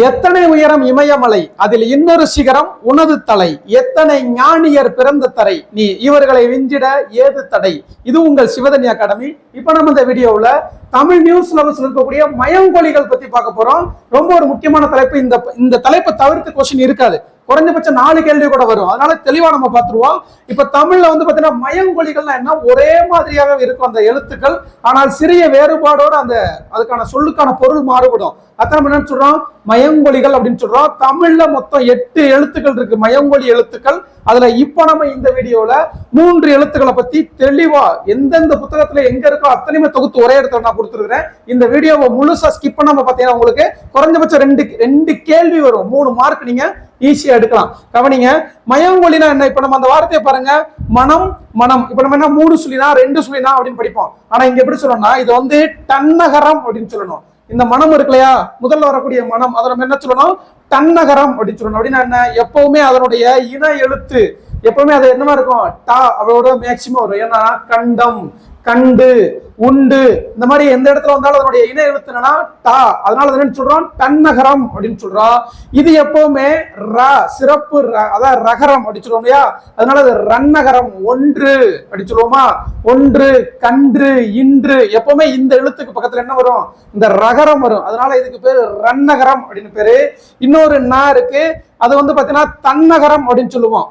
எத்தனை உயரம் இமயமலை? அதில் இன்னொரு சிகரம் உனது தலை. எத்தனை ஞானியர் பிறந்த தரை? நீ இவர்களை விஞ்சிட ஏது தடை? இது உங்கள் சிவதனி அகாடமி. இப்ப நம்ம இந்த வீடியோவில் தமிழ் நியூஸ் லெவல்ஸ்ல இருக்கக்கூடிய மயங்கொலிகள் பத்தி பார்க்க போறோம். ரொம்ப ஒரு முக்கியமான தலைப்பு. இந்த இந்த தலைப்பை தவிர்த்து கொஸ்டின் இருக்காது. குறைஞ்சபட்சம் நாலு கேள்வி கூட வரும். அதனால தெளிவா நம்ம பார்த்துருவோம். இப்ப தமிழ்ல வந்து பாத்தீங்கன்னா மயங்கொலிகள்னா என்ன? ஒரே மாதிரியாக இருக்கும் அந்த எழுத்துக்கள். ஆனால் சிறிய வேறுபாடோட அந்த அதுக்கான சொல்லுக்கான பொருள் மாறுபடும். அத்தனை என்னன்னு என்ன சொல்றோம்? மயங்கொழிகள் அப்படின்னு சொல்றோம். தமிழ்ல மொத்தம் எட்டு எழுத்துக்கள் இருக்கு. மயங்கொழி எழுத்துக்கள். அதுல இப்ப நம்ம இந்த வீடியோல மூன்று எழுத்துக்களை பத்தி தெளிவா எந்தெந்த புத்தகத்துல எங்க இருக்கோ அத்தனையுமே தொகுத்து ஒரே இடத்துல நான் கொடுத்துருக்கிறேன். இந்த வீடியோவை முழுசா ஸ்கிப் பண்ணாம பாத்தீங்கன்னா உங்களுக்கு குறைஞ்சபட்சம் ரெண்டு ரெண்டு கேள்வி வரும். மூணு மார்க் நீங்க ஈஸியா எடுக்கலாம். கவனிங்க மயங்கொழினா என்ன? இப்ப நம்ம அந்த வார்த்தையை பாருங்க. மனம் மனம். இப்ப நம்ம என்ன மூணு சொல்லினா ரெண்டு சொல்லினா அப்படின்னு படிப்போம். ஆனா இங்க எப்படி சொல்லணும்னா இது வந்து தன்னகரம் அப்படின்னு சொல்லணும். இந்த மனம் இருக்கு இல்லையா முதல்ல வரக்கூடிய மனம். அதை நம்ம என்ன சொல்லணும்? தன்னகரம் அப்படின்னு சொல்லணும். அப்படின்னா என்ன? எப்பவுமே அதனுடைய இன எழுத்து. எப்பவுமே அது என்னமா இருக்கும்? டா அவளோட மேக்சிமம் வரும். ஏன்னா கண்டம் கண்டு உண்டு இந்த மாதிரி எந்த இடத்துல வந்தாலும் அதனுடைய இன எழுத்து என்னன்னா டா. அதனால என்ன சொல்றோம் தன்னகரம் அப்படின்னு சொல்றோம் இது எப்பவுமே ர சிறப்பு ர அதான் ரகரம் அப்படின்னு சொல்லுவோம் இல்லையா? அதனால அது ரன்னகரம் ஒன்று அப்படி சொல்லுவோமா? ஒன்று கன்று இன்று. எப்பவுமே இந்த எழுத்துக்கு பக்கத்துல என்ன வரும்? இந்த ரகரம் வரும். அதனால இதுக்கு பேரு ரன்னகரம் அப்படின்னு பேரு. இன்னொரு நா இருக்கு. அது வந்து பாத்தீங்கன்னா தன்னகரம் அப்படின்னு சொல்லுவோம்.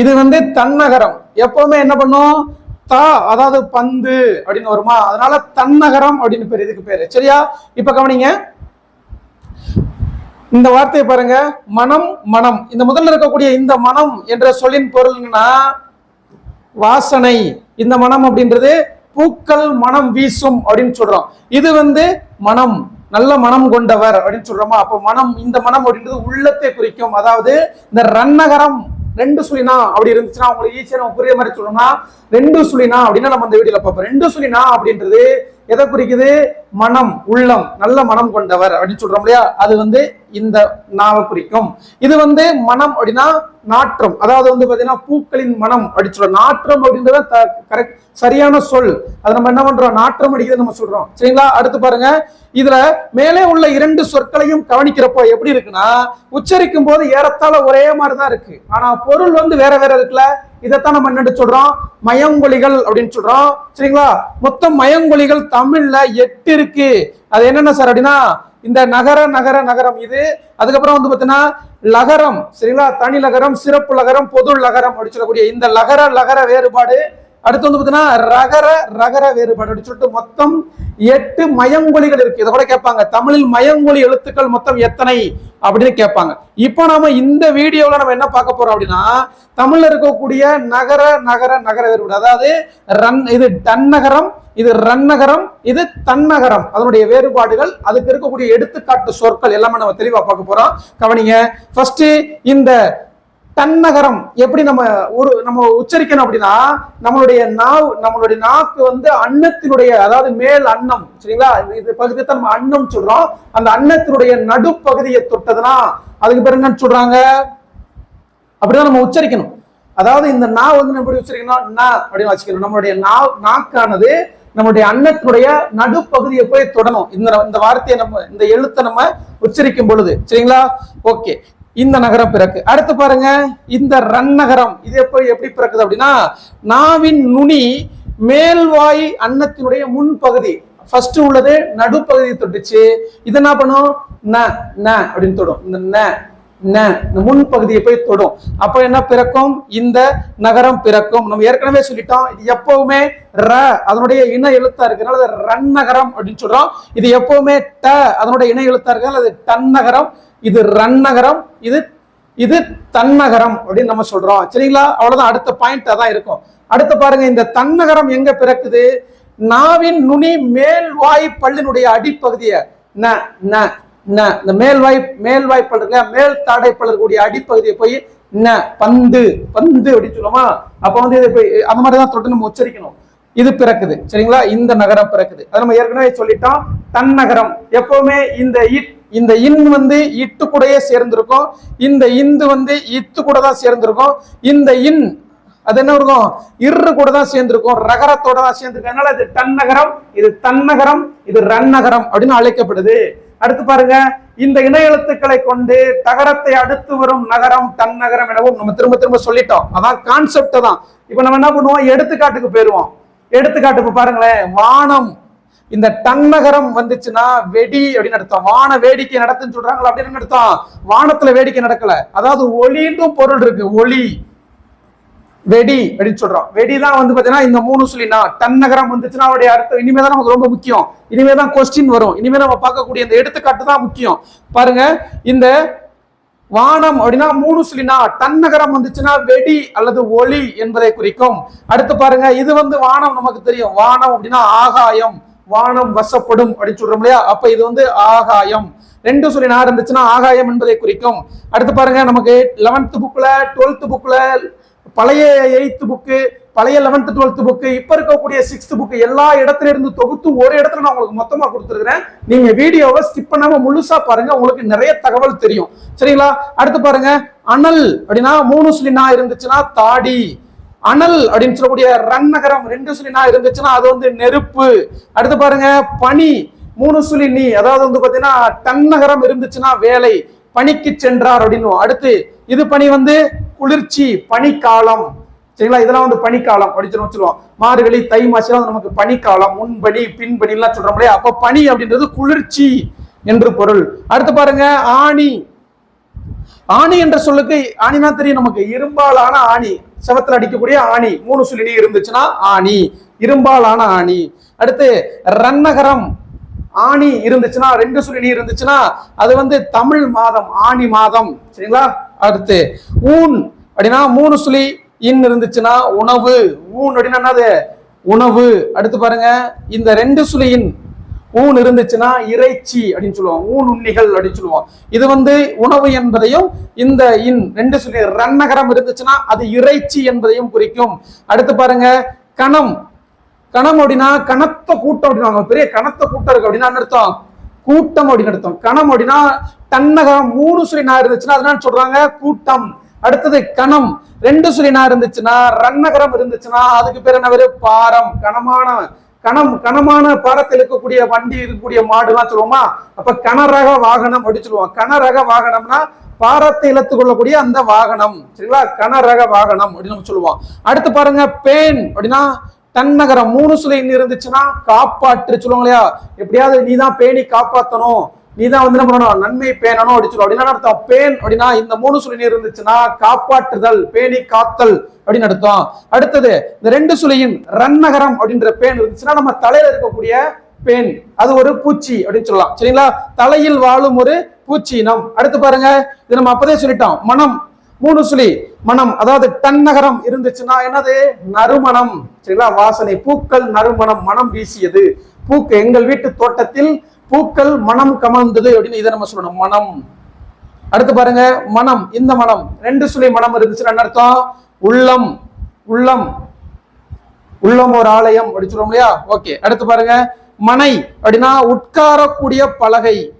இது வந்து தன்னகரம் எப்பவுமே என்ன பண்ணும்? தா அதாவது பந்து அப்படின்னு வருமா? அதனால தன்னகரம் அப்படின்னு பேர் இதுக்கு பேரு. சரியா? இப்ப கவனிங்க. இந்த வார்த்தையை பாருங்க. மனம் மனம். இந்த முதல்ல இருக்கக்கூடிய இந்த மனம் என்ற சொல்லின் பொருள்னா வாசனை. இந்த மனம் அப்படின்றது பூக்கள் மனம் வீசும் அப்படின்னு சொல்றோம். இது வந்து மனம். நல்ல மனம் கொண்டவர் அப்படின்னு சொல்றோமா? அப்போ மனம் இந்த மனம் அப்படின்றது உள்ளத்தை குறிக்கும். அதாவது இந்த ரன்னகரம் ரெண்டு சுழினா அப்படி இருந்துச்சுன்னா உங்களுக்கு ஈஸியா நம்ம புரிய மாதிரி சொல்லணும்னா ரெண்டு சுழினா அப்படின்னா நம்ம அந்த வீடியோல பார்ப்போம். ரெண்டு சுழினா அப்படின்றது எதை குறிக்குது? மனம் உள்ளம் நல்ல மனம் கொண்டவர் அப்படின்னு சொல்றோம் இல்லையா? அது வந்து இந்த நாவை குறிக்கும். இது வந்து மனம் அப்படின்னா நாற்றம். அதாவது வந்து பாத்தீங்கன்னா பூக்களின் மனம் அப்படின்னு சொல்றோம். நாற்றம் அப்படின்றத கரெக்ட் சரியான சொல். அதை நம்ம என்ன பண்றோம்? நாற்றம் அடிக்கிறது நம்ம சொல்றோம். சரிங்களா? அடுத்து பாருங்க. இதுல மேலே உள்ள இரண்டு சொற்களையும் கவனிக்கிறப்போ எப்படி இருக்குன்னா உச்சரிக்கும் போது ஏறத்தாழ ஒரே மாதிரி தான் இருக்கு. ஆனா பொருள் வந்து வேற வேற இருக்குல்ல? இதைத்தான் நம்ம என்னட்டு சொல்றோம்? மயங்கொலிகள் அப்படின்னு சொல்றோம். சரிங்களா? மொத்தம் மயங்கொலிகள் தமிழ்ல எட்டு இருக்கு. அது என்னென்ன சார் அப்படின்னா இந்த நகர நகர நகரம் இது. அதுக்கப்புறம் வந்து பாத்தீங்கன்னா லகரம் சரிங்களா? தனி லகரம் சிறப்பு லகரம் பொது லகரம் அப்படின்னு சொல்லக்கூடிய இந்த லகர லகர வேறுபாடு அடுத்து வந்து பார்த்தீங்கன்னா ரகர ரகர வேறுபாடு. அப்படின்னு சொல்லிட்டு மொத்தம் எட்டு மயங்கொலிகள் இருக்கு. இதை கூட கேட்பாங்க. தமிழில் மயங்கொலி எழுத்துக்கள் மொத்தம் எத்தனை? அப்படின்னு கேட்பாங்க. இப்போ நாம இந்த வீடியோவில் நம்ம என்ன பார்க்க போறோம் அப்படின்னா தமிழ்ல இருக்கக்கூடிய நகர நகர நகர வேறுபாடு. அதாவது ரன் இது தன்னகரம் இது ரன்னகரம் இது தன்னகரம் அதனுடைய வேறுபாடுகள் அதுக்கு இருக்கக்கூடிய எடுத்துக்காட்டு சொற்கள் எல்லாமே நம்ம தெளிவா பார்க்க போறோம். கவனிங்க. ஃபர்ஸ்ட் இந்த தன்னகரம். எப்படி நம்ம ஒரு நம்ம உச்சரிக்கணும் அப்படின்னா நம்மளுடைய நாவு நம்மளுடைய நாக்கு வந்து அன்னத்தினுடைய அதாவது மேல் அன்னம் சரிங்களா? இது பகுதியை தான் நம்ம அன்னம் சொல்றோம். அந்த அன்னத்தினுடைய நடுப்பகுதியை தொட்டதுன்னா அதுக்கு பேர் என்னன்னு சொல்றாங்க? அப்படிதான் நம்ம உச்சரிக்கணும். அதாவது இந்த நாவ் வந்து நம்ம எப்படி உச்சரிக்கணும் ந அப்படின்னு வச்சுக்கணும். நம்மளுடைய நாவ் நாக்கானது நம்மளுடைய அன்னத்தினுடைய நடுப்பகுதியை போய் தொடணும். இந்த இந்த வார்த்தையை நம்ம இந்த எழுத்தை நம்ம உச்சரிக்கும் பொழுது சரிங்களா? ஓகே. இந்த நகரம் பிறக்கு. அடுத்து பாருங்க இந்த ரன் நகரம். இது எப்படி எப்படி பிறக்குது அப்படின்னா நாவின் நுனி மேல்வாய் அன்னத்தினுடைய முன்பகுதி. ஃபர்ஸ்ட் உள்ளது நடுப்பகுதியை தொட்டுச்சு. இது என்ன பண்ணும்? ந ந அப்படின்னு தொடும். இந்த ந ந இந்த முன்பகுதியை போய் தொடும். அப்ப என்ன பிறக்கும்? இந்த நகரம் பிறக்கும். நம்ம ஏற்கனவே சொல்லிட்டோம் இது எப்பவுமே ர அதனுடைய இன எழுத்தா இருக்கிறனால அது ரன் நகரம் அப்படின்னு சொல்றோம். இது எப்பவுமே ட அதனுடைய இன எழுத்தா இருக்கிறனால அது டன் நகரம் இது ரன்னகரம் இது இது தன்னகரம் அப்படின்னு நம்ம சொல்றோம். சரிங்களா? அவ்வளவுதான். அடுத்த பாயிண்ட் அதான் இருக்கும். அடுத்து பாருங்க இந்த தன்னகரம் எங்க பிறக்குது? நாவின் நுனி மேல் வாய் பல்லினுடைய அடிப்பகுதியை ந ந ந. இந்த மேல்வாய் மேல்வாய் பல் இருக்கு மேல் தாடை பல் இருக்கக்கூடிய அடிப்பகுதியை போய் ந பந்து பந்து அப்படின்னு சொல்லுவோமா? அப்ப வந்து இதை போய் அந்த மாதிரி தான் தொட்டு நம்ம உச்சரிக்கணும். இது பிறக்குது. சரிங்களா? இந்த நகரம் பிறக்குது. அது நம்ம ஏற்கனவே சொல்லிட்டோம். தன்னகரம் எப்பவுமே இந்த இட் இந்த இன் வந்து இட்டு கூடயே சேர்ந்திருக்கும். இந்த இந்து வந்து இத்து கூட தான் சேர்ந்திருக்கும். இந்த இன் அது என்ன இருக்கும்? இரு கூட தான் சேர்ந்திருக்கும். ரகரத்தோட தான் சேர்ந்திருக்கும். அதனால இது டன்னகரம் இது தன்னகரம் இது ரன்னகரம் அப்படின்னு அழைக்கப்படுது. அடுத்து பாருங்க. இந்த இணை எழுத்துக்களை கொண்டு தகரத்தை அடுத்து வரும் நகரம் தன்னகரம் எனவும் நம்ம திரும்ப திரும்ப சொல்லிட்டோம். அதான் கான்செப்ட் தான். இப்ப நம்ம என்ன பண்ணுவோம்? எடுத்துக்காட்டுக்கு போயிருவோம். எடுத்துக்காட்டுக்கு பாருங்களேன். வானம். இந்த தன்னகரம் வந்துச்சுன்னா வெடி அப்படின்னு அர்த்தம். வான வேடிக்கை நடத்துன்னு சொல்றாங்களா? அப்படின்னு அர்த்தம்? வானத்துல வேடிக்கை நடக்கல. அதாவது ஒளின்றும் பொருள் இருக்கு. ஒளி. வெடி அப்படின்னு சொல்றோம். வெடி தான் வந்து பாத்தீங்கன்னா இந்த மூணு சொல்லினா தன்னகரம் வந்துச்சுன்னா அவருடைய அர்த்தம். இனிமே தான் நமக்கு ரொம்ப முக்கியம். இனிமே தான் கொஸ்டின் வரும். இனிமே நம்ம பார்க்கக்கூடிய இந்த எடுத்துக்காட்டு தான் முக்கியம். பாருங்க இந்த வானம் அப்படின்னா மூணு சொல்லினா தன்னகரம் வந்துச்சுன்னா வெடி அல்லது ஒளி என்பதை குறிக்கும். அடுத்து பாருங்க இது வந்து வானம் நமக்கு தெரியும். வானம் அப்படின்னா ஆகாயம். வானம் வசப்படும் அப்படின்னு சொல்றோம் இல்லையா? அப்ப இது வந்து ஆகாயம். ரெண்டு சொல்லி நான் இருந்துச்சுன்னா ஆகாயம் என்பதை குறிக்கும். அடுத்து பாருங்க நமக்கு லெவன்த் புக்ல டுவெல்த் புக்ல பழைய எயித்து புக்கு பழைய லெவன்த் டுவெல்த் புக்கு இப்ப இருக்கக்கூடிய சிக்ஸ்த் புக்கு எல்லா இடத்துல இருந்து தொகுத்து ஒரு இடத்துல நான் உங்களுக்கு மொத்தமா கொடுத்துருக்கிறேன். நீங்க வீடியோவை ஸ்கிப் பண்ணாம முழுசா பாருங்க உங்களுக்கு நிறைய தகவல் தெரியும். சரிங்களா? அடுத்து பாருங்க அனல் அப்படின்னா மூணு சொல்லி நான் இருந்துச்சுன்னா தாடி. அனல் அப்படின்னு சொல்லக்கூடிய ரன்னகரம் ரெண்டு சொல்லி நான் இருந்துச்சுன்னா அது வந்து நெருப்பு. அடுத்து பாருங்க பனி. மூணு சொல்லி நீ. அதாவது வந்து பாத்தீங்கன்னா தன்னகரம் இருந்துச்சுன்னா வேலை. பனிக்கு சென்றார் அப்படின்னு. அடுத்து இது பனி வந்து குளிர்ச்சி பனிக்காலம். சரிங்களா? இதெல்லாம் வந்து பனிக்காலம் அப்படின்னு சொல்லுவோம் வச்சிருவோம். மார்கழி தை மாசம் வந்து நமக்கு பனிக்காலம் முன்பணி பின்பணி எல்லாம் சொல்றோம் இல்லையா? அப்ப பனி அப்படின்றது குளிர்ச்சி என்று பொருள். அடுத்து பாருங்க ஆணி. ஆணி என்ற சொல்லுக்கு ஆணினா தெரியும் நமக்கு. இரும்பாலான ஆணி. செவத்துல அடிக்கக்கூடிய ஆணி. மூணு சொல்லி இருந்துச்சுன்னா ஆணி. இரும்பாலான ஆணி. அடுத்து ரன்னகரம் ஆணி இருந்துச்சுன்னா ரெண்டு சொல்லி இருந்துச்சுன்னா அது வந்து தமிழ் மாதம் ஆணி மாதம். சரிங்களா? அடுத்து ஊன். அப்படின்னா மூணு சுழி இன் இருந்துச்சுன்னா உணவு. ஊன் அப்படின்னா என்னது? உணவு. அடுத்து பாருங்க இந்த ரெண்டு சுழியின் ஊன் இருந்துச்சுன்னா இறைச்சி அப்படின்னு சொல்லுவாங்க. ஊன் உண்ணிகள் அப்படின்னு சொல்லுவோம் இது வந்து உணவு என்பதையும் இந்த இன் ரெண்டு சொல்லி ரன்னகரம் இருந்துச்சுன்னா அது இறைச்சி என்பதையும் குறிக்கும். அடுத்து பாருங்க கணம். கணம் அப்படின்னா கனத்த கூட்டம் அப்படின்னு பெரிய கனத்த கூட்டம் இருக்கு அப்படின்னா அர்த்தம்? கூட்டம் அப்படின்னு அர்த்தம். கணம் அப்படின்னா தன்னகம் மூணு சொல்லி நான் இருந்துச்சுன்னா அதனால சொல்றாங்க? கூட்டம். அடுத்தது கணம். ரெண்டு சொல்லி நான் இருந்துச்சுன்னா ரன்னகரம் இருந்துச்சுன்னா அதுக்கு பேர் என்ன பேரு பாரம். கனமான கணம் கனமான பாடத்தில் இருக்கக்கூடிய வண்டி இருக்கக்கூடிய மாடுலாம் சொல்லுவோமா? அப்ப கனரக வாகனம் அப்படின்னு சொல்லுவோம். கனரக வாகனம்னா பாரத்தை இழத்து கொள்ளக்கூடிய அந்த வாகனம். சரிங்களா? கனரக வாகனம் அப்படின்னு நம்ம சொல்லுவோம். அடுத்து பாருங்க பேன் அப்படின்னா தன்னகரம். மூணு சுலை இருந்துச்சுன்னா காப்பாற்று சொல்லுவாங்க இல்லையா? எப்படியாவது நீ தான் பேணி காப்பாத்தணும். நீ தான் வந்து என்ன பண்ணணும்? நன்மை பேணணும் அப்படின்னு சொல்லுவோம் அப்படின்னா அர்த்தம்? பேன் அப்படின்னா இந்த மூணு சுழி இருந்துச்சுன்னா காப்பாற்றுதல் பேணி காத்தல் அப்படின்னு அர்த்தம். அடுத்தது இந்த ரெண்டு சுழியின் ரன்னகரம் அப்படின்ற பேன் இருந்துச்சுன்னா நம்ம தலையில இருக்கக்கூடிய பேன். அது ஒரு பூச்சி அப்படின்னு சொல்லலாம். சரிங்களா? தலையில் வாழும் ஒரு பூச்சி இனம் அடுத்து பாருங்க இது நம்ம அப்பதே சொல்லிட்டோம். மனம். மூணு சுழி மனம். அதாவது தன்னகரம் இருந்துச்சுன்னா என்னது? நறுமணம். சரிங்களா? வாசனை. பூக்கள் நறுமணம். மனம் வீசியது. பூக்கு எங்கள் வீட்டு தோட்டத்தில் பூக்கள் மனம் கமழ்ந்தது அப்படின்னு இதை நம்ம சொல்லணும். மனம். அடுத்து பாருங்க மனம். இந்த மனம். ரெண்டு சுழி மனம் இருந்துச்சுன்னா என்ன அர்த்தம்? உள்ளம். உள்ளம். உள்ளம் ஒரு ஆலயம் அப்படி சொல்றோம் இல்லையா? ஓகே. அடுத்து பாருங்க மனை அப்படின்னா உட்காரக்கூடிய பலகை.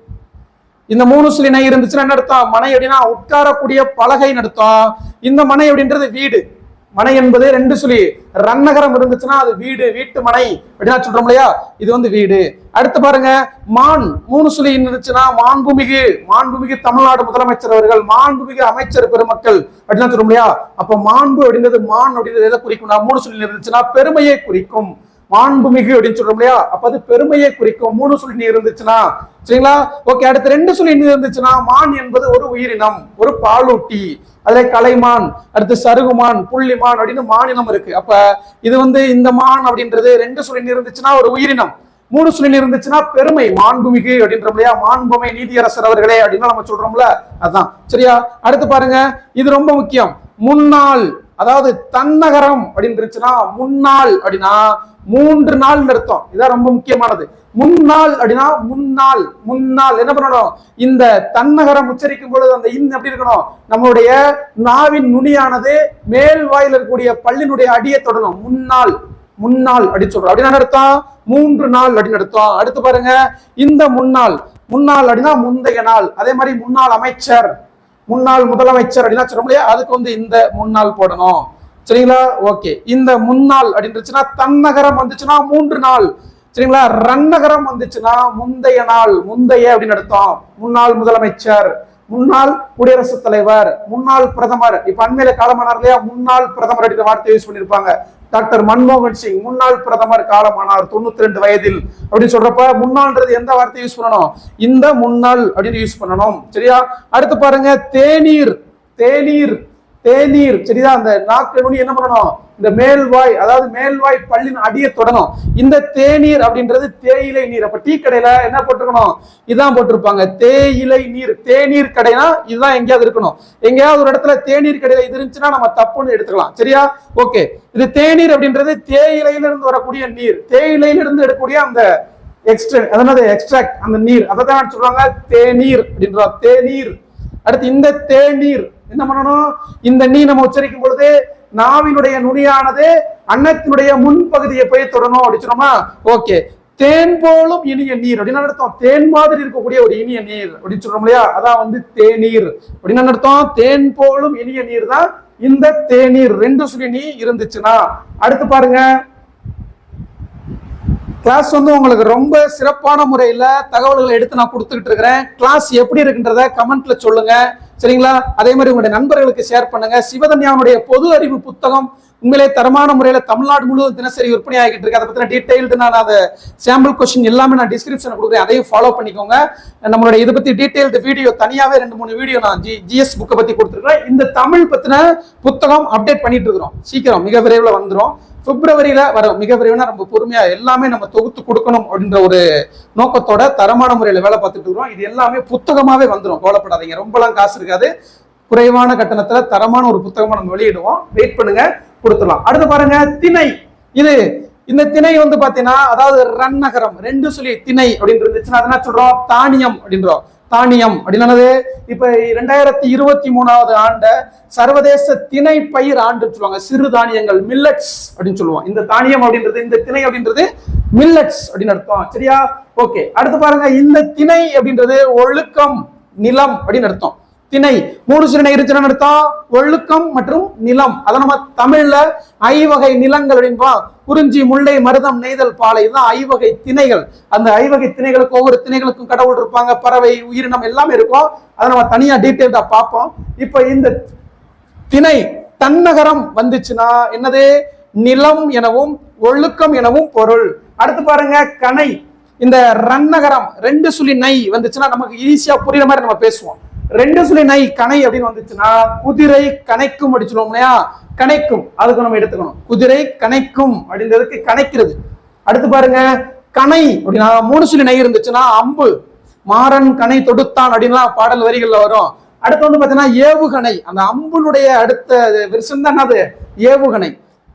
இந்த மூணு சுழி நை இருந்துச்சுன்னா என்ன அர்த்தம்? மனை அப்படின்னா உட்காரக்கூடிய பலகை அர்த்தம். இந்த மனை அப்படின்றது வீடு. மனை என்பது ரெண்டு சுழி. ரன்னகரம் இருந்துச்சுன்னா அது வீடு வீட்டு மனை. அப்படின்னா சொல்றோம் இல்லையா? இது வந்து வீடு. அடுத்து பாருங்க மான். மூணு சொல்லி இருந்துச்சுன்னா மாண்புமிகு. மாண்புமிகு தமிழ்நாடு முதலமைச்சர் அவர்கள் மாண்புமிகு அமைச்சர் பெருமக்கள். அப்படின்னா சொல்றோம் இல்லையா? அப்ப மாண்பு அப்படின்றது மான் அப்படின்றது எதை குறிக்கும்? மூணு சொல்லி இருந்துச்சுன்னா பெருமையை குறிக்கும். மாண்புமிகு அப்படின்னு சொல்றோம் இல்லையா? அப்ப அது பெருமையை குறிக்கும். மூணு சுழி நீர் இருந்துச்சுன்னா சரிங்களா? ஓகே அடுத்து ரெண்டு சுழி நீர் இருந்துச்சுன்னா மான் என்பது ஒரு உயிரினம் ஒரு பாலூட்டி. அதுல கலைமான் அடுத்து சருகுமான் புள்ளிமான் அப்படின்னு மானினம் இருக்கு. அப்ப இது வந்து இந்த மான் அப்படின்றது ரெண்டு சொல்லி நீர் இருந்துச்சுன்னா ஒரு உயிரினம். மூணு சொல்லி இருந்துச்சுன்னா பெருமை மாண்புமிகு அப்படின்றோம் இல்லையா? மாண்புமை நீதியரசர் அவர்களே அப்படின்னு நம்ம சொல்றோம்ல அதான். சரியா? அடுத்து பாருங்க இது ரொம்ப முக்கியம். முன்னாள் அதாவது தன்னகரம் அப்படின்னு இருந்துச்சுன்னா முன்னாள் அப்படின்னா மூன்று நாள் அர்த்தம். இதான் ரொம்ப முக்கியமானது. முன்னாள் அப்படின்னா முன்னாள் முன்னாள். என்ன பண்ணணும்? இந்த தன்னகரம் உச்சரிக்கும் பொழுது அந்த இன் எப்படி இருக்கணும்? நம்மளுடைய நாவின் நுனியானது மேல் வாயில் இருக்கக்கூடிய பள்ளினுடைய அடியை தொடணும். முன்னாள் முன்னாள் அப்படின்னு சொல்றோம். அப்படின்னு அர்த்தம்? மூன்று நாள் அப்படின்னு அர்த்தம். அடுத்து பாருங்க. இந்த முன்னாள் முன்னாள் அப்படின்னா முந்தைய நாள். அதே மாதிரி முன்னாள் அமைச்சர். முன்னாள் முதலமைச்சர் அப்படின்னா சொல்ல முடியாது அதுக்கு வந்து இந்த முன்னாள் போடணும். சரிங்களா? ஓகே. இந்த முன்னாள் அப்படின்றச்சுன்னா தன்னகரம் வந்துச்சுன்னா மூன்று நாள். சரிங்களா? ரன்னகரம் வந்துச்சுன்னா முந்தைய நாள். முந்தைய அப்படின்னு அர்த்தம். முன்னாள் முதலமைச்சர் முன்னாள் குடியரசுத் தலைவர் முன்னாள் பிரதமர். இப்ப அண்மையில காலமானார் இல்லையா? முன்னாள் பிரதமர் அப்படின்ற வார்த்தை யூஸ் பண்ணிருப்பாங்க. டாக்டர் மன்மோகன் சிங் முன்னாள் பிரதமர் காலமானார் தொண்ணூத்தி ரெண்டு வயதில். அப்படின்னு சொல்றப்ப முன்னாள்ன்றது எந்த வார்த்தை யூஸ் பண்ணணும்? இந்த முன்னாள் அப்படின்னு யூஸ் பண்ணணும். சரியா? அடுத்து பாருங்க தேநீர். தேநீர். தேநீர். சரிதான் அந்த நாக்கு நுனி என்ன பண்ணணும்? இந்த மேல்வாய் அதாவது மேல்வாய் பல்லின் அடியை தொடணும். இந்த தேநீர் அப்படின்றது தேயிலை நீர். அப்ப டீ கடையில என்ன போட்டிருக்கணும்? இதான் போட்டிருப்பாங்க. தேயிலை நீர். தேநீர் கடைனா இதுதான் எங்கேயாவது இருக்கணும். எங்கேயாவது ஒரு இடத்துல தேநீர் கடையில இது இருந்துச்சுன்னா நம்ம தப்புன்னு எடுத்துக்கலாம். சரியா? ஓகே. இது தேநீர் அப்படின்றது தேயிலையில இருந்து வரக்கூடிய நீர். தேயிலையில இருந்து எடுக்கக்கூடிய அந்த எக்ஸ்ட்ரா அதாவது எக்ஸ்ட்ராக்ட் அந்த நீர். அதை தான் சொல்றாங்க தேநீர் அப்படின்றா தேநீர். அடுத்து இந்த தேநீர் என்ன பண்ணணும்? இந்த நீ நம்ம உச்சரிக்கும் பொழுது நாவினுடைய நுனியானது அன்னத்தினுடைய முன்பகுதியை போய் தொடணும் அப்படின்னு சொன்னோமா? ஓகே. தேன் போலும் இனிய நீர். அப்படின்னு அர்த்தம்? தேன் மாதிரி இருக்கக்கூடிய ஒரு இனிய நீர். அப்படின்னு சொல்றோம் இல்லையா? அதான் வந்து தேநீர். அப்படின்னு அர்த்தம்? தேன் போலும் இனிய நீர் தான் இந்த தேநீர். ரெண்டு சுழி நீ இருந்துச்சுன்னா. அடுத்து பாருங்க. கிளாஸ் வந்து உங்களுக்கு ரொம்ப சிறப்பான முறையில் தகவல்களை எடுத்து நான் கொடுத்துக்கிட்டு இருக்கிறேன். கிளாஸ் எப்படி இருக்குன்றத கமெண்ட்ல சொல்லுங்க. சரிங்களா? அதே மாதிரி உங்களுடைய நண்பர்களுக்கு ஷேர் பண்ணுங்க. சிவதன்யாவுடைய பொது அறிவு புத்தகம் உண்மையிலே தரமான முறையில் தமிழ்நாடு முழுவதும் தினசரி விற்பனை ஆகிட்டு இருக்கு. அதை பத்தின டீட்டெயில்டு நான் அதை சாம்பிள் கொஸ்டின் எல்லாமே நான் டிஸ்கிரிப்ஷன் கொடுக்குறேன். அதையும் ஃபாலோ பண்ணிக்கோங்க. நம்மளுடைய இதை பத்தி டீட்டெயில்டு வீடியோ தனியாவே ரெண்டு மூணு வீடியோ நான் ஜி ஜிஎஸ் புக்கை பத்தி கொடுத்துருக்கேன் இந்த தமிழ் பத்தின புத்தகம் அப்டேட் பண்ணிட்டு இருக்கிறோம். சீக்கிரம் மிக விரைவில் வந்துடும் பிப்ரவரியில வர மிக விரைவான ரொம்ப பொறுமையா எல்லாமே நம்ம தொகுத்து கொடுக்கணும் அப்படின்ற ஒரு நோக்கத்தோட தரமான முறையில வேலை பார்த்துட்டு இருக்கிறோம். இது எல்லாமே புத்தகமாவே வந்துடும் கவலைப்படாதீங்க. ரொம்பலாம் காசு இருக்காது. குறைவான கட்டணத்துல தரமான ஒரு புத்தகமா நம்ம வெளியிடுவோம். வெயிட் பண்ணுங்க. கொடுத்துடலாம். அடுத்து பாருங்க. திணை. இது இந்த திணை வந்து பாத்தீங்கன்னா அதாவது ரன்னகரம் ரெண்டு சொல்லி திணை அப்படின்னு இருந்துச்சுன்னா அதை என்ன சொல்றோம்? தானியம் அப்படின்றோம். தானியம் அப்படின்னது இப்ப ரெண்டாயிரத்தி இருபத்தி மூணாவது ஆண்ட சர்வதேச திணை பயிர் ஆண்டு சொல்லுவாங்க. சிறு தானியங்கள் மில்லட்ஸ் அப்படின்னு சொல்லுவோம். இந்த தானியம் அப்படின்றது இந்த திணை அப்படின்றது மில்லட்ஸ் அப்படின்னு அர்த்தம். சரியா? ஓகே. அடுத்து பாருங்க இந்த திணை அப்படின்றது ஒழுக்கம் நிலம் அப்படின்னு அர்த்தம். திணை. மூணு சிறு இருந்துச்சுன்னு அர்த்தம் ஒழுக்கம் மற்றும் நிலம். அதை நம்ம தமிழ்ல ஐவகை நிலங்கள் அப்படின்பா. குறிஞ்சி முல்லை மருதம் நெய்தல் பாலை. இதுதான் ஐவகை திணைகள். அந்த ஐவகை திணைகளுக்கு ஒவ்வொரு திணைகளுக்கும் கடவுள் இருப்பாங்க. பறவை உயிரினம் எல்லாமே இருக்கும். அதை நம்ம தனியா டீட்டெயில்டா பார்ப்போம். இப்போ இந்த திணை தன்னகரம் வந்துச்சுன்னா என்னது? நிலம் எனவும் ஒழுக்கம் எனவும் பொருள். அடுத்து பாருங்க கனை. இந்த ரன்னகரம் ரெண்டு சுழி நை வந்துச்சுன்னா நமக்கு ஈஸியா புரியுற மாதிரி நம்ம பேசுவோம். ரெண்டு சுழி நை கணை அப்படின்னு வந்துச்சுன்னா குதிரை கணைக்கும் அப்படி சொல்லுவோம் இல்லையா? கணைக்கும் அதுக்கு நம்ம எடுத்துக்கணும். குதிரை கணைக்கும் அப்படின்றதுக்கு கணைக்கிறது அடுத்து பாருங்க கணை அப்படின்னா மூணு சுழி நை இருந்துச்சுன்னா அம்பு. மாறன் கணை தொடுத்தான் அப்படின்லாம் பாடல் வரிகள்ல வரும். அடுத்து வந்து பார்த்தீங்கன்னா ஏவுகணை. அந்த அம்புனுடைய அடுத்த விருசம் தான் என்னது? ஏவுகணை.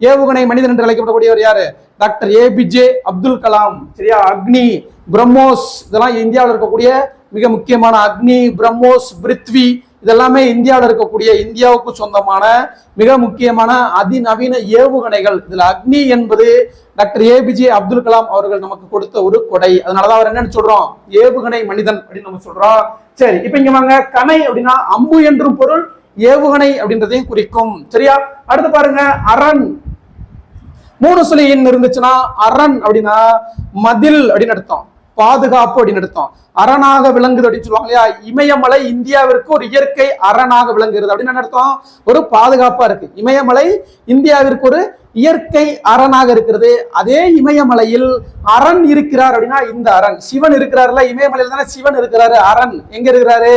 ஏவுகணை மனிதன் என்று அழைக்கப்படக்கூடியவர் யாரு? Doctor APJ Abdul Kalam. சரியா? அக்னி பிரம்மோஸ். இதெல்லாம் இந்தியாவில் இருக்கக்கூடிய மிக முக்கியமான அக்னி பிரம்மோஸ் பிருத்வி இதெல்லாமே இந்தியாவில் இருக்கக்கூடிய இந்தியாவுக்கு சொந்தமான மிக முக்கியமான அதிநவீன ஏவுகணைகள். இதில் அக்னி என்பது டாக்டர் ஏபிஜே அப்துல் கலாம் அவர்கள் நமக்கு கொடுத்த ஒரு கொடை. அதனாலதான் அவர் என்னன்னு சொல்றோம்? ஏவுகணை மனிதன் அப்படின்னு நம்ம சொல்றோம். சரி இப்ப இங்க வாங்க. கணை அப்படின்னா அம்பு என்றும் பொருள் ஏவுகணை அப்படின்றதையும் குறிக்கும். சரியா? அடுத்து பாருங்க அரண். மூணு சுழி எண் இருந்துச்சுன்னா அரண் அப்படின்னா மதில் அப்படின்னு அர்த்தம். பாதுகாப்பு அப்படின்னு அர்த்தம் அரணாக விளங்குது அப்படின்னு சொல்லுவாங்க இல்லையா? இமயமலை இந்தியாவிற்கு ஒரு இயற்கை அரணாக விளங்குகிறது அப்படின்னு என்ன அர்த்தம்? ஒரு பாதுகாப்பா இருக்கு. இமயமலை இந்தியாவிற்கு ஒரு இயற்கை அரணாக இருக்கிறது. அதே இமயமலையில் அரண் இருக்கிறார் அப்படின்னா இந்த அரண். சிவன் இருக்கிறாருல இமயமலையில் தானே சிவன் இருக்கிறாரு. அரண். எங்க இருக்கிறாரு?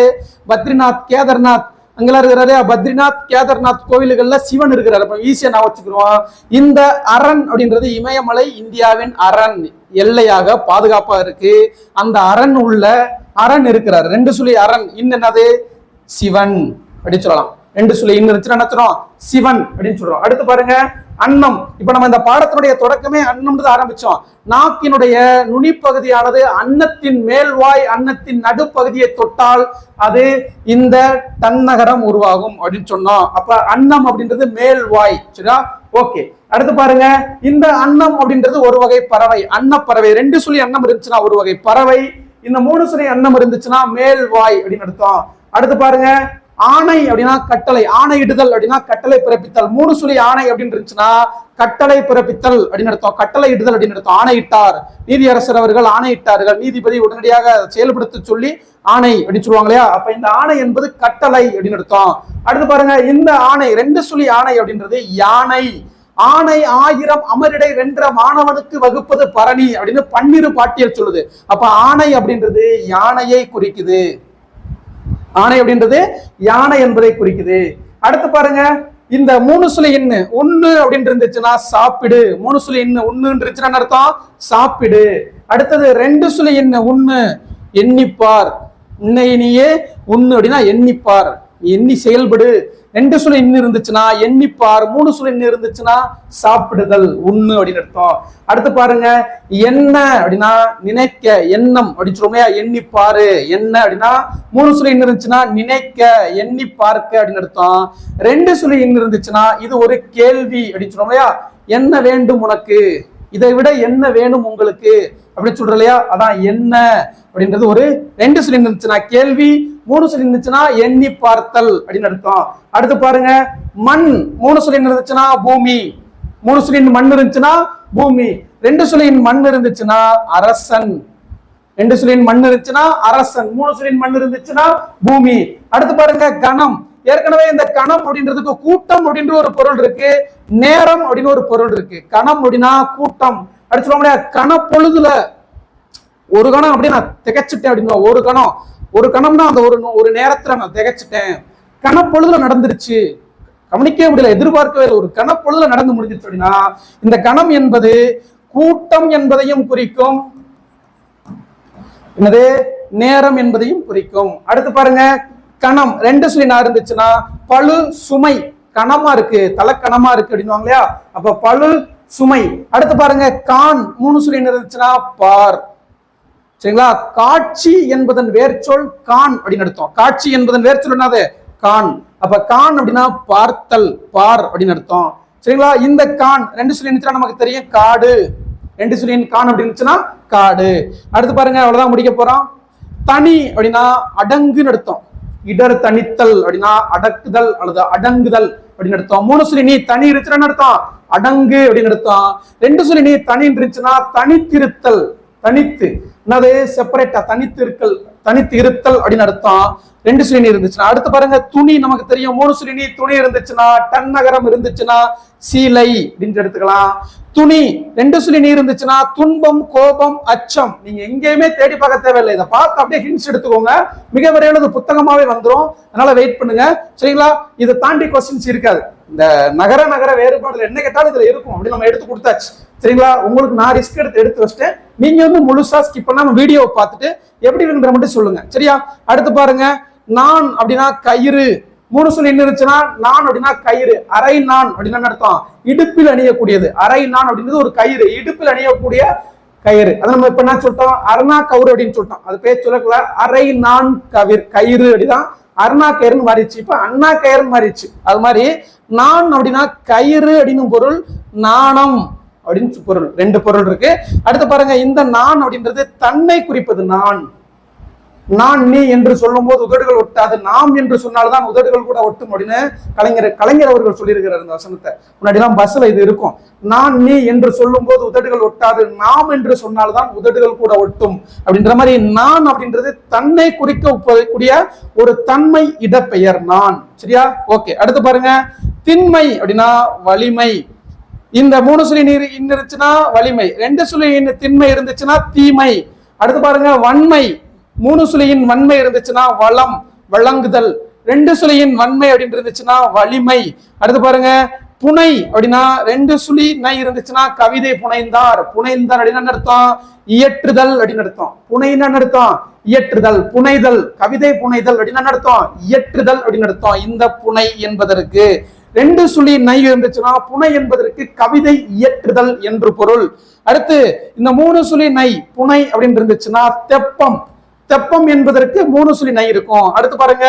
பத்ரிநாத் கேதார்நாத். அங்கெல்லாம் இருக்கிறாரு பத்ரிநாத் கேதார்நாத் கோவில்கள்ல சிவன் இருக்கிறாரு. ஈஸியா நான் வச்சுக்கிறோம். இந்த அரண் அப்படின்றது இமயமலை இந்தியாவின் அரண். எல்லையாக பாதுகாப்பா இருக்கு. அந்த அரண் உள்ள அரண் இருக்கிறார். ரெண்டு சுழி அரண். இன்னென்னது என்னது? சிவன் அப்படின்னு சொல்லலாம். ரெண்டு சுழி இன்னும் இருந்துச்சுன்னா என்ன சிவன் அப்படின்னு சொல்றோம். அடுத்து பாருங்க அன்னம். இப்ப நம்ம இந்த பாடத்தினுடைய தொடக்கமே அன்னம்னு ஆரம்பிச்சோம். நாக்கினுடைய நுனிப்பகுதியானது அன்னத்தின் மேல்வாய் அன்னத்தின் நடுப்பகுதியை தொட்டால் அது இந்த தன்னகரம் உருவாகும் அப்படின்னு சொன்னோம். அப்ப அன்னம் அப்படின்றது மேல்வாய். சரியா? ஓகே. அடுத்து பாருங்க. இந்த அன்னம் அப்படின்றது ஒரு வகை பறவை. அன்னப்பறவை. ரெண்டு சுழி அன்னம் இருந்துச்சுன்னா ஒரு வகை பறவை. இந்த மூணு சுழி அன்னம் இருந்துச்சுன்னா மேல் வாய் அப்படின்னு அர்த்தம். அடுத்து பாருங்க. ஆணை அப்படின்னா கட்டளை ஆணையிடுதல் அப்படின்னா கட்டளை பிறப்பித்தல். மூணு சுழி ஆணை அப்படின்னு இருந்துச்சுன்னா கட்டளை பிறப்பித்தல் அப்படின்னு அர்த்தம். கட்டளை இடுதல் அப்படின்னு அர்த்தம். ஆணையிட்டார். நீதியரசர் அவர்கள் ஆணையிட்டார்கள். நீதிபதி உடனடியாக செயல்படுத்த சொல்லி ஆணை அப்படின்னு சொல்லுவாங்க இல்லையா? அப்ப இந்த ஆணை என்பது கட்டளை அப்படின்னு அர்த்தம். அடுத்து பாருங்க இந்த ஆணை ரெண்டு சுழி ஆணை அப்படின்றது யானை. ஆணை ஆயிரம் அமரிடை வென்ற மாணவனுக்கு வகுப்பது பரணி அப்படின்னு பன்னிரு பாட்டியல் சொல்லுது. அப்ப ஆணை அப்படின்றது யானையை குறிக்குது. ஆணை அப்படின்றது யானை என்பதை குறிக்குது. அடுத்து பாருங்க இந்த மூணு சுழி இன்னு ஒண்ணு அப்படின்னு இருந்துச்சுன்னா சாப்பிடு. மூணு சுழி இன்னு ஒண்ணு இருந்துச்சுன்னா அர்த்தம்? சாப்பிடு. அடுத்தது ரெண்டு சுழி இன்னு ஒண்ணு எண்ணிப்பார். உன்னை நீயே ஒண்ணு அப்படின்னா எண்ணிப்பார். எண்ணி செயல்படு. ரெண்டு சுழி இன்னும் இருந்துச்சுன்னா எண்ணிப்பார். மூணு சுழி இன்னும் இருந்துச்சுன்னா சாப்பிடுதல். உண்ணு அப்படின்னு அர்த்தம். அடுத்து பாருங்க என்ன அப்படின்னா நினைக்க எண்ணம் அப்படின்னு சொல்லுவோம் எண்ணிப்பாரு. என்ன அப்படின்னா மூணு சுழி இன்னும் இருந்துச்சுன்னா நினைக்க எண்ணி பார்க்க அப்படின்னு அர்த்தம். ரெண்டு சுழி இன்னும் இருந்துச்சுன்னா இது ஒரு கேள்வி அப்படின்னு சொல்லுவோம் இல்லையா? என்ன வேண்டும் உனக்கு? இதை விட என்ன வேணும் உங்களுக்கு? அப்படின்னு சொல்ற இல்லையா? அதான் என்ன அப்படின்றது ஒரு ரெண்டு சொல்லி இருந்துச்சுன்னா கேள்வி மூணு சொல்லி இருந்துச்சுன்னா எண்ணி பார்த்தல் அப்படின்னு அர்த்தம். அடுத்து பாருங்க மண் மூணு சொல்லி இருந்துச்சுன்னா பூமி மூணு சொல்லின் மண் இருந்துச்சுன்னா பூமி ரெண்டு சொல்லின் மண் இருந்துச்சுன்னா அரசன் ரெண்டு சொல்லின் மண் இருந்துச்சுன்னா அரசன் மூணு சொல்லின் மண் இருந்துச்சுன்னா பூமி. அடுத்து பாருங்க கணம். ஏற்கனவே இந்த கணம் அப்படின்றதுக்கு கூட்டம் அப்படின்ற ஒரு பொருள் இருக்கு நேரம் அப்படின்னு ஒரு பொருள் இருக்கு. கணம் அப்படின்னா கூட்டம். அப்படி சொல்ல முடியாது கணப்பொழுதுல ஒரு கணம் அப்படியே நான் திகச்சிட்டேன் அப்படின்னு ஒரு கணம். ஒரு கணம்னா அந்த ஒரு ஒரு நேரத்துல நான் திகச்சிட்டேன். கணப்பொழுதுல நடந்துருச்சு. கவனிக்கவே முடியல எதிர்பார்க்கவே இல்லை. ஒரு கணப்பொழுதுல நடந்து முடிஞ்சிருச்சு அப்படின்னா இந்த கணம் என்பது கூட்டம் என்பதையும் குறிக்கும். என்னது? நேரம் என்பதையும் குறிக்கும். அடுத்து பாருங்க கணம் ரெண்டு சுழினா இருந்துச்சுன்னா பழு சுமை கணமா இருக்கு தலைக்கணமா இருக்கு அப்படின்னு இல்லையா? அப்ப பழு சுமை. அடுத்து பாருங்க கான் மூணு சுழின் இருந்துச்சுன்னா பார். சரிங்களா? காட்சி என்பதன் வேர்ச்சொல் கான் அப்படின்னு அர்த்தம். காட்சி என்பதன் வேர்ச்சொல் என்னது? கான். அப்ப கான் அப்படின்னா பார்த்தல் பார் அப்படின்னு அர்த்தம். சரிங்களா? இந்த கான் ரெண்டு சுழின் இருந்துச்சுன்னா நமக்கு தெரியும் காடு. ரெண்டு சொல்லி கான் அப்படின்னு இருந்துச்சுன்னா காடு. அடுத்து பாருங்க அவ்வளவுதான் முடிக்க போறோம். தனி அப்படின்னா அடங்குன்னு அர்த்தம். இடர் தனித்தல் அப்படின்னா அடக்குதல் அல்லது அடங்குதல் அப்படின்னு அர்த்தம். மூணு சொல்லி நீ தனி இருந்துச்சுன்னு அர்த்தம்? அடங்கு அப்படின்னு அர்த்தம். ரெண்டு சொல்லி நீ தனி இருந்துச்சுன்னா தனித்திருத்தல் தனித்து. என்னது? செப்பரேட்டா தனித்திருக்கல் தனித்து இருத்தல் அப்படின்னு அர்த்தம் ரெண்டு சுழினி இருந்துச்சுன்னா அடுத்து பாருங்க துணி நமக்கு தெரியும். மூணு சுழினி துணி இருந்துச்சுன்னா டன்னகரம் இருந்துச்சுன்னா சீலை அப்படின்னு எடுத்துக்கலாம். துணி ரெண்டு சுழினி இருந்துச்சுன்னா துன்பம் கோபம் அச்சம். நீங்க எங்கேயுமே தேடி பார்க்க தேவையில்லை. இதை பார்த்து அப்படியே ஹிண்ட்ஸ் எடுத்துக்கோங்க. மிக விரைவில் புத்தகமாவே வந்துரும். அதனால வெயிட் பண்ணுங்க. சரிங்களா? இதை தாண்டி கொஸ்டின்ஸ் இருக்காது. இந்த நகர நகர வேறுபாடுல என்ன கேட்டாலும் இதுல இருக்கும். அப்படின்னு நம்ம எடுத்து கொடுத்தாச்சு. சரிங்களா? உங்களுக்கு நான் ரிஸ்க் எடுத்து எடுத்து வச்சுட்டேன் நீங்க வந்து முழுசா ஸ்கிப் பண்ணாம வீடியோவை பார்த்துட்டு எப்படி இருக்குன்ற மட்டும் சொல்லுங்க. சரியா? அடுத்து பாருங்க. நான் அப்படின்னா கயிறு. மூணு சொல்லி என்ன இருந்துச்சுன்னா நான் அப்படின்னா கயிறு. அரை நான் அப்படின்னு அர்த்தம். இடுப்பில் அணியக்கூடியது. அரை நான் அப்படின்றது ஒரு கயிறு. இடுப்பில் அணியக்கூடிய கயிறு. அதை நம்ம இப்ப என்ன சொல்லிட்டோம்? அருணா கவுரு அப்படின்னு சொல்லிட்டோம். அது பேர் சொல்லக்கூட அரை நான் கவிர். கயிறு அப்படிதான். அருணா கயிறுன்னு மாறிடுச்சு. இப்ப அண்ணா கயிறுன்னு மாறிடுச்சு. அது மாதிரி நான் அப்படின்னா கயிறு அப்படின்னு பொருள் நாணம். அப்படின்னு பொருள். ரெண்டு பொருள் இருக்கு. அடுத்து பாருங்க இந்த நான் அப்படின்றது தன்னை குறிப்பது நான். நான் நீ என்று சொல்லும் போது உதடுகள் ஒட்டாது. நாம் என்று சொன்னால்தான் உதடுகள் கூட ஒட்டும் அப்படின்னு கலைஞர் கலைஞர் அவர்கள் சொல்லியிருக்கிறார் இந்த வசனத்தை. முன்னாடிலாம் பஸ்ல இது இருக்கும். நான் நீ என்று சொல்லும் போது உதடுகள் ஒட்டாது. நாம் என்று சொன்னால்தான் உதடுகள் கூட ஒட்டும். அப்படின்ற மாதிரி நான் அப்படின்றது தன்னை குறிக்க கூடிய ஒரு தன்மை இடப்பெயர் நான். சரியா? ஓகே. அடுத்து பாருங்க திண்மை அப்படின்னா வலிமை. இந்த மூணு சுழி நீர் இருந்துச்சுன்னா வலிமை ரெண்டு சுழி திண்மை இருந்துச்சுன்னா தீமை. அடுத்து பாருங்க வன்மை. மூணு சுழியின் வன்மை இருந்துச்சுன்னா வளம் வழங்குதல் ரெண்டு சுழியின் வன்மை அப்படின்னு இருந்துச்சுன்னா வலிமை. அடுத்து பாருங்க புனை அப்படின்னா ரெண்டு சுழி நை இருந்துச்சுன்னா கவிதை புனைந்தார். புனைந்தார் அப்படின்னு அர்த்தம்? இயற்றுதல் அப்படின்னு அர்த்தம். புனைன்னு அர்த்தம்? இயற்றுதல் புனைதல். கவிதை புனைதல் அப்படின்னு அர்த்தம்? இயற்றுதல் அப்படின்னு அர்த்தம். இந்த புனை என்பதற்கு ரெண்டு சுழி நை இருந்துச்சுன்னா புனை என்பதற்கு கவிதை இயற்றுதல் என்று பொருள். அடுத்து இந்த மூணு சுழி நை புனை அப்படின்னு இருந்துச்சுன்னா தெப்பம். தெப்பம் என்பதற்கு மூணு சுழி நை இருக்கும். அடுத்து பாருங்க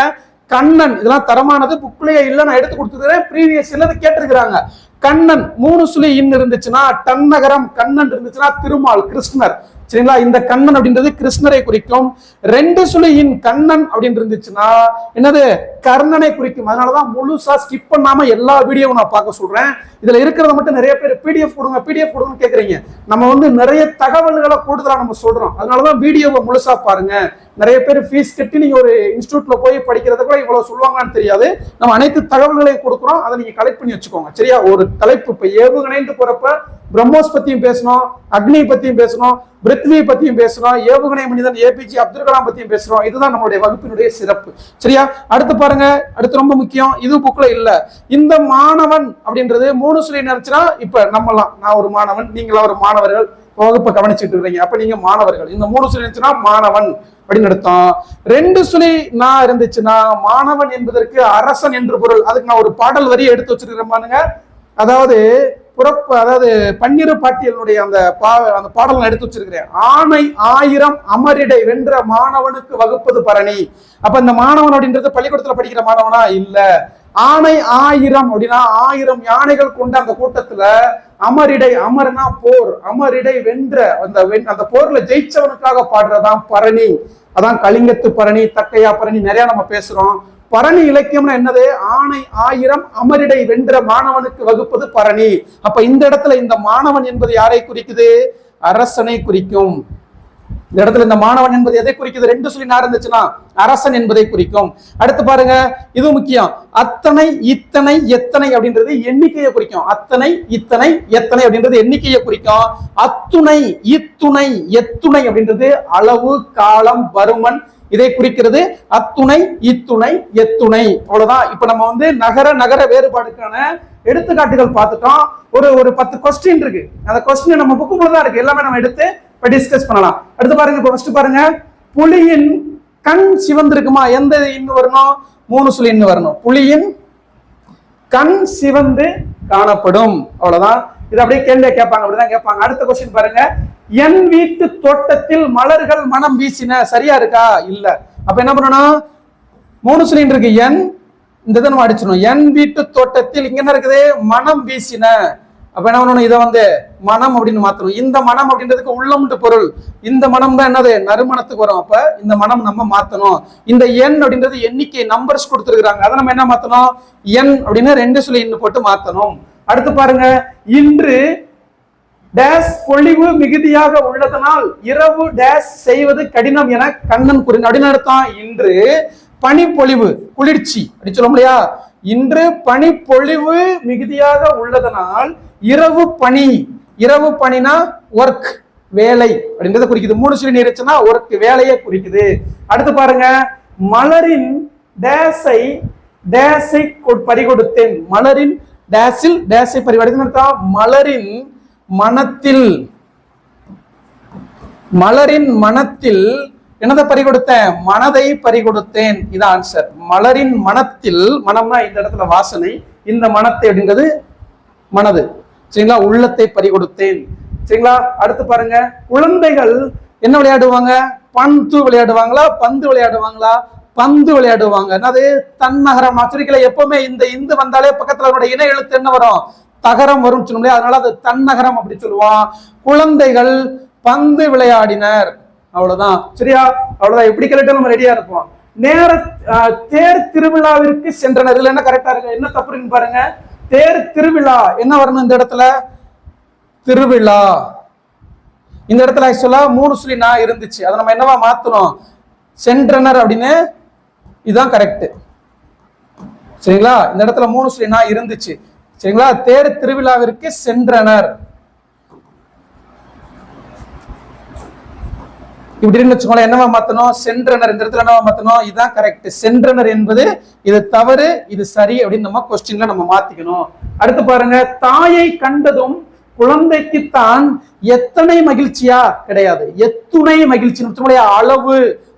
கண்ணன். இதெல்லாம் தரமானது. புக்லயே இல்ல நான் எடுத்து கொடுத்துருக்கிறேன் ப்ரீவியஸ் இல்லது கேட்டிருக்கிறாங்க. கண்ணன் மூணு சுழி இன் இருந்துச்சுன்னா டன்னகரம் கண்ணன் இருந்துச்சுன்னா திருமால் கிருஷ்ணர். சரிங்களா? இந்த கண்ணன் அப்படின்றது கிருஷ்ணரை குறிக்கும். ரெண்டு சுழியின் கண்ணன் அப்படின்னு இருந்துச்சுன்னா என்னது? கர்ணனை குறிக்கும். அதனாலதான் முழுசா ஸ்கிப் பண்ணாம எல்லா வீடியோவும் நான் பார்க்க சொல்றேன். இதுல இருக்கிறத மட்டும் நிறைய பேர் பிடிஎஃப் கொடுங்க பிடிஎஃப் கொடுங்க கேக்குறீங்க. நம்ம வந்து நிறைய தகவல்களை கூடுதலா நம்ம சொல்றோம். அதனாலதான் வீடியோவை முழுசா பாருங்க. நிறைய பேர் ஃபீஸ் கட்டி நீங்க ஒரு இன்ஸ்டியூட்ல போய் படிக்கிறத கூட இவ்வளவு சொல்லுவாங்கன்னு தெரியாது. நம்ம அனைத்து தகவல்களையும் கொடுக்குறோம். அதை நீங்க கலெக்ட் பண்ணி வச்சுக்கோங்க. சரியா? ஒரு தலைப்பு. இப்ப ஏவுகணைன்னு போறப்ப பிரம்மோஸ் பத்தியும் பேசணும் அக்னி பத்தியும் பேசணும் பிருத்வியை பத்தியும் பேசுகிறோம் ஏவுகணை மனிதன் ஏபிஜே அப்துல் கலாம் பத்தியும் பேசுறோம். இதுதான் நம்மளுடைய வகுப்பினுடைய சிறப்பு. சரியா? அடுத்து பாருங்க அடுத்து ரொம்ப முக்கியம் இது புக்ல இல்ல. இந்த மாணவன் அப்படின்றது மூணு சொல்லி நினைச்சுன்னா இப்ப நம்மலாம் நான் ஒரு மாணவன் நீங்களா ஒரு மாணவர்கள் வகுப்பை கவனிச்சுட்டு இருக்கீங்க. அப்ப நீங்க மாணவர்கள். இந்த மூணு சொல்லி இருந்துச்சுன்னா மாணவன் அப்படின்னு அர்த்தம். ரெண்டு சுழி நான் இருந்துச்சுன்னா மாணவன் என்பதற்கு அரசன் என்று பொருள். அதுக்கு நான் ஒரு பாடல் வரி எடுத்து வச்சிருக்கிறேன் பாருங்க. அதாவது புறப்பு அதாவது பன்னிரு பாட்டியலுடைய அந்த பா அந்த பாடல் நான் எடுத்து வச்சிருக்கிறேன். ஆணை ஆயிரம் அமரிடை வென்ற மாணவனுக்கு வகுப்பது பரணி. அப்ப இந்த மாணவன் அப்படின்றது பள்ளிக்கூடத்துல படிக்கிற மாணவனா? இல்ல. ஆணை ஆயிரம் அப்படின்னா ஆயிரம் யானைகள் கொண்ட அந்த கூட்டத்துல அமரிடை அமர்னா போர். அமரிடை வென்ற அந்த வென்- அந்த போர்ல ஜெயிச்சவனுக்காக பாடுறதான் பரணி. அதான் கலிங்கத்து பரணி தக்கையா பரணி நிறைய நம்ம பேசுறோம். பரணி இலக்கியம்னா என்னது? ஆணை ஆயிரம் அமரிடை வென்ற மாணவனுக்கு வகுப்பது பரணி. அப்ப இந்த இடத்துல இந்த மாணவன் என்பது யாரை குறிக்குது? அரசனை குறிக்கும். இந்த இடத்துல இந்த மாணவன் என்பது எதை குறிக்குது? ரெண்டு சொல்லி நான் இருந்துச்சுன்னா அரசன் என்பதை குறிக்கும். அடுத்து பாருங்க இது முக்கியம். அத்தனை இத்தனை எத்தனை அப்படின்றது எண்ணிக்கையை குறிக்கும். அத்தனை இத்தனை எத்தனை அப்படின்றது எண்ணிக்கையை குறிக்கும். அத்துணை இத்துணை எத்துணை அப்படின்றது அளவு காலம் பருமன் இதை குறிக்கிறது அத்துணை இத்துணை எத்துணை. அவ்வளவுதான். இப்ப நம்ம வந்து நகர நகர வேறுபாடுக்கான எடுத்துக்காட்டுகள் பார்த்துட்டோம். ஒரு ஒரு பத்து கொஸ்டின் இருக்கு. அந்த கொஸ்டின் நம்ம புக்குக்குள்ள தான் இருக்கு. எல்லாமே நம்ம எடுத்து இப்ப டிஸ்கஸ் பண்ணலாம். அடுத்து பாருங்க இப்ப ஃபர்ஸ்ட் பாருங்க. புலியின் கண் சிவந்திருக்குமா? எந்த இன்னு வரணும்? மூணு சொல்லி இன்னு வரணும். புலியின் கண் சிவந்து காணப்படும். அவ்வளவுதான். இது அப்படியே கேள்வியா கேட்பாங்க அப்படிதான் கேட்பாங்க. அடுத்த கொஸ்டின் பாருங்க. என் வீட்டு தோட்டத்தில் மலர்கள் மனம் வீசின சரியா இருக்கா? இல்ல. அப்ப என்ன பண்ணணும் மூணு சொல்லிட்டு இருக்கு. என் இந்த இதை நம்ம அடிச்சிடணும். என் வீட்டு தோட்டத்தில் இங்க என்ன இருக்குது? மனம் வீசின. அப்ப என்ன பண்ணணும்? இதை வந்து மனம் அப்படின்னு மாத்தணும். இந்த மனம் அப்படின்றதுக்கு உள்ளம்ட்டு பொருள். இந்த மனம் தான் என்னது? நறுமணத்துக்கு வரும். அப்ப இந்த மனம் நம்ம மாத்தணும். இந்த எண் அப்படின்றது எண்ணிக்கை நம்பர்ஸ் கொடுத்துருக்காங்க அதை நம்ம என்ன மாத்தணும்? எண் அப்படின்னு ரெண்டு சொல்லி இன்னும் போட்டு மாத்தணும். அடுத்து பாருங்க இன்று டேஸ் பொழிவு மிகுதியாக உள்ளதனால் இரவு டேஸ் செய்வது கடினம் என கண்ணன் கூறினார் அப்படின்னு அர்த்தம் இன்று பனிப்பொழிவு குளிர்ச்சி அப்படி சொல்ல முடியா இன்று பனிப்பொழிவு மிகுதியாக உள்ளதனால் இரவு பனி இரவு பனினா ஒர்க் வேலை அப்படின்றத குறிக்குது. மூணு சொல்லி நீருச்சுன்னா ஒர்க் வேலையை குறிக்குது. அடுத்து பாருங்க மலரின் டேஸை டேஸை பறிகொடுத்தேன். மலரின் டேஸில் டேஸை பறிகொடுத்தேன் அர்த்தம் மலரின் மனத்தில் மலரின் மனத்தில் என்னதை பறிகொடுத்தேன்? மனதை பறிகொடுத்தேன். இது ஆன்சர் மலரின் மனத்தில் மனம்னா இந்த இடத்துல வாசனை இந்த மனத்தை அப்படின்றது மனது. சரிங்களா? உள்ளத்தை பறிகொடுத்தேன். சரிங்களா? அடுத்து பாருங்க. குழந்தைகள் என்ன விளையாடுவாங்க? பந்து விளையாடுவாங்களா? பந்து விளையாடுவாங்களா? பந்து விளையாடுவாங்க. என்னது தன்னகரம் அச்சரிக்கையில எப்பவுமே இந்த இந்து வந்தாலே பக்கத்துல அவரோட இணை எழுத்து என்ன வரும்? தகரம் வரும் சொல்ல அதனால அது தன்னகரம் அப்படி சொல்லுவான். குழந்தைகள் பந்து விளையாடினர். அவ்வளவுதான். சரியா? அவ்வளவுதான். எப்படி கேட்டு நம்ம ரெடியா இருப்போம். நேர தேர் திருவிழாவிற்கு சென்றனர். இதுல என்ன கரெக்டா இருக்கு? என்ன தப்புன்னு பாருங்க. தேர் திருவிழா. என்ன வரணும் இந்த இடத்துல? திருவிழா. இந்த இடத்துல ஆக்சுவலா மூணு சொல்லி நான் இருந்துச்சு. அதை நம்ம என்னவா மாத்தணும்? சென்றனர் அப்படின்னு இதுதான் கரெக்டு சரிங்களா? இந்த இடத்துல மூணு சொல்லி நான் இருந்துச்சு. சரிங்களா? தேர் திருவிழாவிற்கு சென்றனர். இப்படின்னு வச்சுக்கோங்களேன் என்னவா மாத்தணும்? சென்றனர். இந்த இடத்துல என்னவா மாத்தணும்? இதுதான் கரெக்ட் சென்றனர் என்பது இது தவறு இது சரி அப்படின்னு நம்ம கொஸ்டின்ல நம்ம மாத்திக்கணும். அடுத்து பாருங்க தாயை கண்டதும் குழந்தைக்குத்தான் எத்தனை மகிழ்ச்சியா? கிடையாது. எத்துணை மகிழ்ச்சி அளவு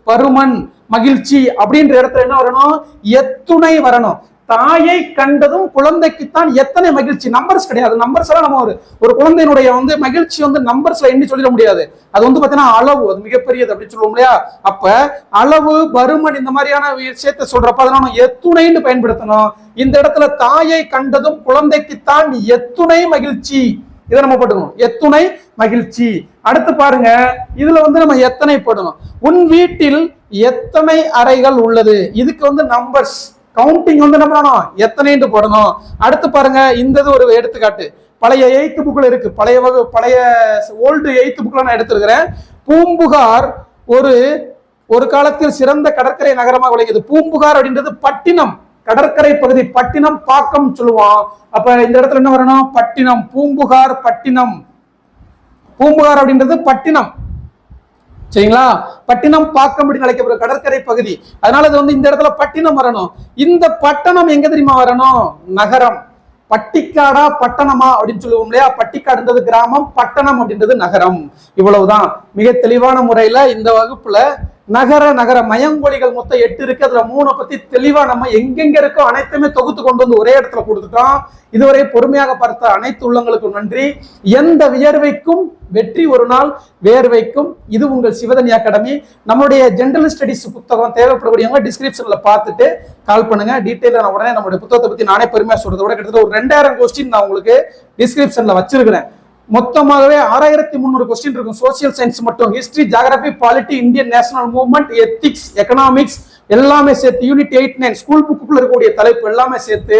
பருமன் மகிழ்ச்சி அப்படின்ற இடத்துல என்ன வரணும்? எத்துணை வரணும். தாயை கண்டதும் குழந்தைக்குத்தான் எத்தனை மகிழ்ச்சி? நம்பர்ஸ் கிடையாது. நம்பர்ஸ் எல்லாம் நம்ம ஒரு ஒரு குழந்தையினுடைய வந்து மகிழ்ச்சி வந்து நம்பர்ஸ்ல எண்ணி சொல்லிட முடியாது. அது வந்து பாத்தீங்கன்னா அளவு. அது மிகப்பெரியது அப்படின்னு சொல்லுவோம் இல்லையா? அப்ப அளவு பருமன் இந்த மாதிரியான விஷயத்தை சொல்றப்ப அதனால நம்ம எத்துணைன்னு பயன்படுத்தணும். இந்த இடத்துல தாயை கண்டதும் குழந்தைக்குத்தான் எத்துணை மகிழ்ச்சி. இதை நம்ம போட்டுக்கணும். எத்துணை மகிழ்ச்சி. அடுத்து பாருங்க. இதுல வந்து நம்ம எத்தனை போடணும்? உன் வீட்டில் எத்தனை அறைகள் உள்ளது? இதுக்கு வந்து நம்பர்ஸ் கவுண்டிங் வந்து என்ன பண்ணணும்? எத்தனைன்னு போடணும். அடுத்து பாருங்க இந்த இது ஒரு எடுத்துக்காட்டு. பழைய எயித்து புக்கில் இருக்கு. பழைய வகு பழைய ஓல்டு எயித்து புக்கில் நான் எடுத்திருக்கிறேன். பூம்புகார் ஒரு ஒரு காலத்தில் சிறந்த கடற்கரை நகரமாக விளங்கியது. பூம்புகார் அப்படின்றது பட்டினம். கடற்கரை பகுதி பட்டினம் பாக்கம் சொல்லுவோம். அப்ப இந்த இடத்துல என்ன வரணும்? பட்டினம். பூம்புகார் பட்டினம். பூம்புகார் அப்படின்றது பட்டினம். சரிங்களா? பட்டினம் பாக்கம் அப்படின்னு அழைக்கப்படுற கடற்கரை பகுதி. அதனால இது வந்து இந்த இடத்துல பட்டினம் வரணும். இந்த பட்டணம் எங்க தெரியுமா வரணும்? நகரம். பட்டிக்காடா பட்டணமா அப்படின்னு சொல்லுவோம் இல்லையா? பட்டிக்காடுன்றது கிராமம் பட்டணம் அப்படின்றது நகரம். இவ்வளவுதான். மிக தெளிவான முறையில இந்த வகுப்புல நகர நகர மயங்கொலிகள் மொத்தம் எட்டு இருக்கு. அதுல மூணை பத்தி தெளிவா நம்ம எங்கெங்க இருக்கோ அனைத்துமே தொகுத்து கொண்டு வந்து ஒரே இடத்துல கொடுத்துட்டோம். இதுவரை பொறுமையாக பார்த்த அனைத்து உள்ளங்களுக்கும் நன்றி. எந்த வியர்வைக்கும் வெற்றி ஒரு நாள் வேர்வைக்கும் இது உங்கள் சிவதனி அகாடமி. நம்மளுடைய ஜென்ரல் ஸ்டடிஸ் புத்தகம் தேவைப்படக்கூடியவங்க டிஸ்கிரிப்ஷன்ல பார்த்துட்டு கால் பண்ணுங்க. டீட்டெயில நான் உடனே நம்மளுடைய புத்தகத்தை பத்தி நானே பெருமையா சொல்றதை விட கிட்டத்தட்ட ஒரு ரெண்டாயிரம் கொஸ்டின் நான் உங்களுக்கு டிஸ்கிரிப்ஷன்ல வச்சிருக்கிறேன். மொத்தமாகவே ஆறாயிரத்தி முந்நூறு கொஸ்டின் இருக்கும். சோசியல் சயின்ஸ் மட்டும். History geography polity Indian national movement ethics economics எல்லாமே சேர்த்து யூனிட் எயிட் நைன் ஸ்கூல் புக்குள்ள இருக்கக்கூடிய தலைப்பு எல்லாமே சேர்த்து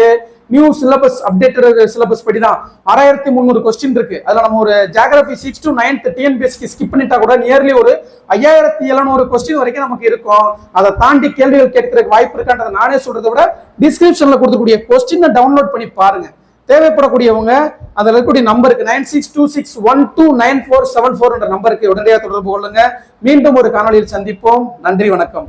நியூ சிலபஸ் அப்டேட்டட் சிலபஸ் படி தான் ஆறாயிரத்தி முந்நூறு கொஸ்டின் இருக்கு. அதுல நம்ம ஒரு geography six to ninth TNPSC skip பண்ணிட்டா கூட நியர்லி ஒரு ஐயாயிரத்தி எழுநூறு கொஸ்டின் வரைக்கும் நமக்கு இருக்கும். அதை தாண்டி கேள்விகள் கேட்கறதுக்கு வாய்ப்பு இருக்கான்றதை நானே சொல்றதை விட டிஸ்கிரிப்ஷன்ல கொடுக்கக்கூடிய கொஸ்டினை டவுன்லோட் பண்ணி பாருங்க. தேவைப்படக்கூடியவங்க அதில் இருக்கக்கூடிய நம்பருக்கு nine six two six one two nine four seven four என்ற நம்பருக்கு உடனடியாக தொடர்பு கொள்ளுங்க. மீண்டும் ஒரு காணொலியில் சந்திப்போம். நன்றி வணக்கம்.